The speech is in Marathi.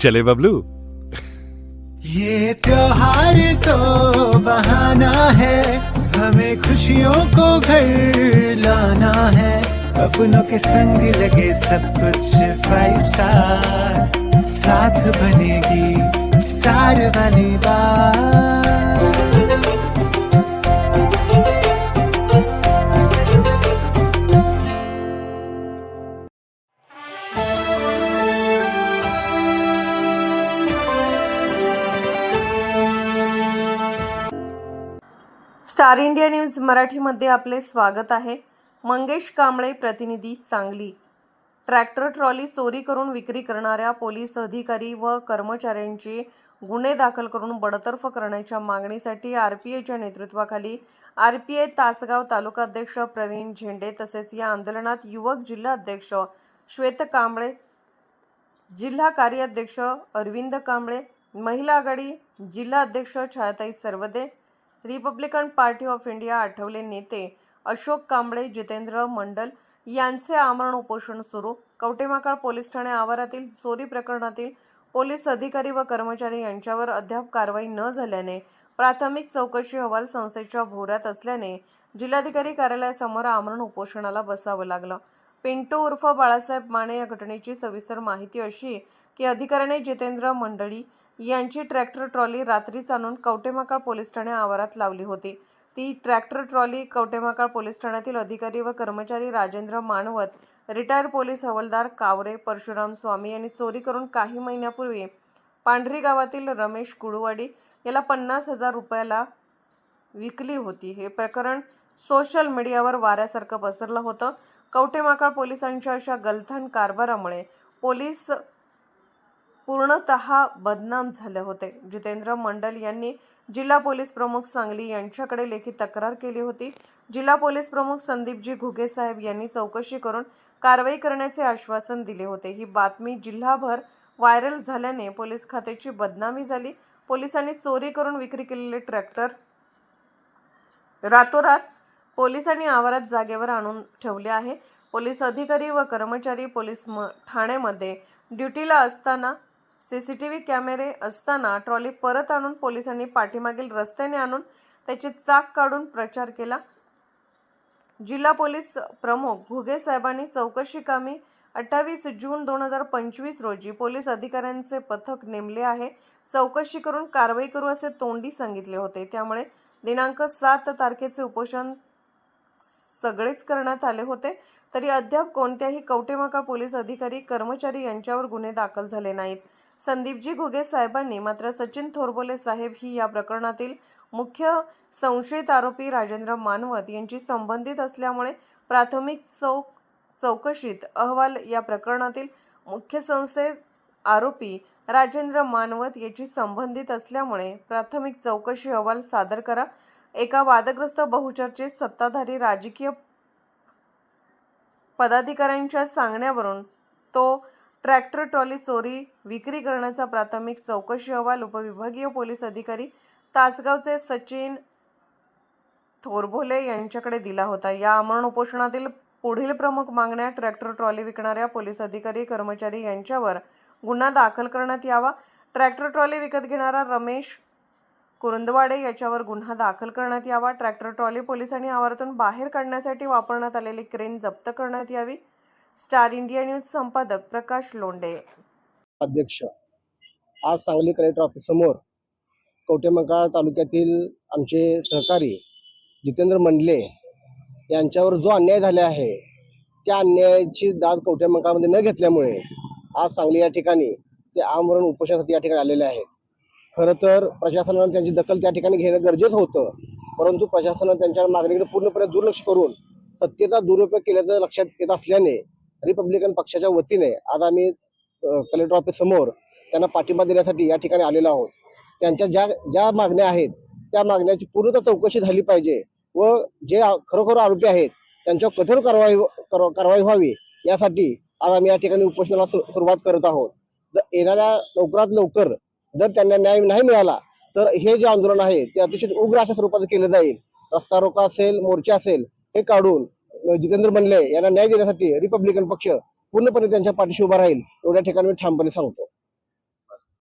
चले बबलू। ये त्योहार तो बहाना है, हमें खुशियों को घर लाना है। अपनों के संग लगे सब कुछ फाइव स्टार साथ बनेगी स्टार वाली बात। स्टार इंडिया न्यूज मराठीमध्ये आपले स्वागत आहे. मंगेश कांबळे प्रतिनिधी सांगली. ट्रॅक्टर ट्रॉली चोरी करून विक्री करणाऱ्या पोलीस अधिकारी व कर्मचाऱ्यांची गुन्हे दाखल करून बडतर्फ करण्याच्या मागणीसाठी आर पी आयच्या नेतृत्वाखाली आर पी आय तासगाव तालुका अध्यक्ष प्रवीण झेंडे तसेच या आंदोलनात युवक जिल्हा अध्यक्ष श्वेत कांबळे जिल्हा कार्याध्यक्ष अरविंद कांबळे महिला आघाडी जिल्हा अध्यक्ष Chhayatai Sarvade Republican party of India Athawale नेते अशोक कांबळे जितेंद्र मंडल यांचे आमरण उपोषण सुरू. कवटेमाकाळ पोलीस ठाणे आवारातील चोरी प्रकरणातील पोलीस अधिकारी व कर्मचारी यांच्यावर अद्याप कारवाई न झाल्याने प्राथमिक चौकशी अहवाल संस्थेच्या भोऱ्यात असल्याने जिल्हाधिकारी कार्यालयासमोर आमरण उपोषणाला बसावं लागलं. पिंटू उर्फ बाळासाहेब माने या घटनेची सविस्तर माहिती अशी की अधिकाऱ्याने जितेंद्र मंडळी यांची ट्रॅक्टर ट्रॉली रात्रीच आणून कवटेमाकाळ पोलीस ठाणे आवारात लावली होती. ती ट्रॅक्टर ट्रॉली कवटेमाकाळ पोलीस ठाण्यातील अधिकारी व कर्मचारी राजेंद्र मानवत रिटायर पोलीस हवालदार कावरे परशुराम स्वामी यांनी चोरी करून काही महिन्यापूर्वी पांढरी गावातील रमेश कुडुवाडी याला पन्नास हजार रुपयाला विकली होती. हे प्रकरण सोशल मीडियावर वाऱ्यासारखं पसरलं होतं. कवटेमाकाळ पोलिसांच्या अशा गलथान कारभारामुळे पोलीस पूर्णतः बदनाम झाले होते. जितेंद्र मंडल यांनी जिल्हा पोलीस प्रमुख सांगली यांच्याकडे लेखी तक्रार केली होती. जिल्हा पोलीस प्रमुख संदीपजी घुगे साहेब यांनी चौकशी करून कारवाई करण्याचे आश्वासन दिले होते. ही बातमी जिल्हाभर व्हायरल झाल्याने पोलीस खात्याची बदनामी झाली. पोलिसांनी चोरी करून विक्री केलेले ट्रॅक्टर रातोरात पोलिसांनी आवारात जागेवर आणून ठेवले आहे. पोलीस अधिकारी व कर्मचारी पोलीस म ठाण्यामध्ये ड्युटीला असताना सी सी टी व्ही कॅमेरे असताना ट्रॉली परत आणून पोलिसांनी पाठीमागील रस्त्याने आणून त्याची चाक काढून प्रचार केला. जिल्हा पोलीस प्रमुख घुगे साहेबांनी चौकशी कामी अठ्ठावीस जून दोन हजार पंचवीस रोजी पोलीस अधिकाऱ्यांचे पथक नेमले आहे. चौकशी करून कारवाई करू असे तोंडी सांगितले होते. त्यामुळे दिनांक सात तारखेचे उपोषण सगळेच करण्यात आले होते. तरी अद्याप कोणत्याही कवटेमाका पोलीस अधिकारी कर्मचारी यांच्यावर गुन्हे दाखल झाले नाहीत. संदीपजी घुगे साहेबांनी मात्र सचिन थोरबोले साहेब ही या प्रकरणातील मुख्य संशयित आरोपी राजेंद्र मानवत यांची संबंधित असल्यामुळे प्राथमिक चौक चौकशीत अहवाल या प्रकरणातील मुख्य संस्थेत आरोपी राजेंद्र मानवत याची संबंधित असल्यामुळे प्राथमिक चौकशी अहवाल सादर करा. एका वादग्रस्त बहुचर्चित सत्ताधारी राजकीय पदाधिकाऱ्यांच्या सांगण्यावरून तो ट्रॅक्टर ट्रॉली चोरी विक्री करण्याचा प्राथमिक चौकशी अहवाल उपविभागीय पोलीस अधिकारी तासगावचे सचिन थोरभोले यांच्याकडे दिला होता. या आमरण उपोषणातील पुढील प्रमुख मागण्या ट्रॅक्टर ट्रॉली विकणाऱ्या पोलीस अधिकारी कर्मचारी यांच्यावर गुन्हा दाखल करण्यात यावा. ट्रॅक्टर ट्रॉली विकत घेणारा रमेश कुरुंदवाडे याच्यावर गुन्हा दाखल करण्यात यावा. ट्रॅक्टर ट्रॉली पोलिसांनी आवारातून बाहेर काढण्यासाठी वापरण्यात आलेली क्रेन जप्त करण्यात यावी. स्टार इंडिया न्यूज संपादक प्रकाश लोंडे अध्यक्ष. आज सांगली कलेक्टर ऑफिस समोर कवटेमंकाळ तालुक्यातील आमचे सहकारी जितेंद्र मंडले यांच्यावर जो अन्याय झाला आहे त्या अन्यायाची दाद कवटेमंकाळमध्ये न घेतल्यामुळे आज सांगली या ठिकाणी ते आमरण उपोषणासाठी या ठिकाणी आलेले आहेत. खरं तर प्रशासनानं त्यांची दखल त्या ठिकाणी घेणं गरजेचं होतं परंतु प्रशासनानं त्यांच्या मागणीकडे पूर्णपणे दुर्लक्ष करून सत्तेचा दुरुपयोग केल्याचं लक्षात येत असल्याने रिपब्लिकन पक्षाच्या वतीने आज आम्ही कलेक्टर ऑफिस समोर त्यांना पाठिंबा देण्यासाठी या ठिकाणी आलेलो आहोत. त्यांच्या ज्या ज्या मागण्या आहेत त्या मागण्याची पूर्णतः चौकशी झाली पाहिजे व जे खरोखर आरोपी आहेत त्यांच्यावर कठोर कारवाई कारवाई व्हावी यासाठी आज आम्ही या ठिकाणी उपोषणाला सुरुवात करत आहोत. जर येणाऱ्या लवकरात लवकर जर त्यांना न्याय नाही मिळाला तर हे जे आंदोलन आहे ते अतिशय उग्र अशा स्वरूपाचं केलं जाईल. रस्ता रोका असेल मोर्चा असेल हे काढून जितेंद्र मंडले यांना न्याय देण्यासाठी रिपब्लिकन पक्ष पूर्णपणे त्यांच्या पाठीशी उभा राहील एवढ्या ठिकाणी मी ठामपणे सांगतो.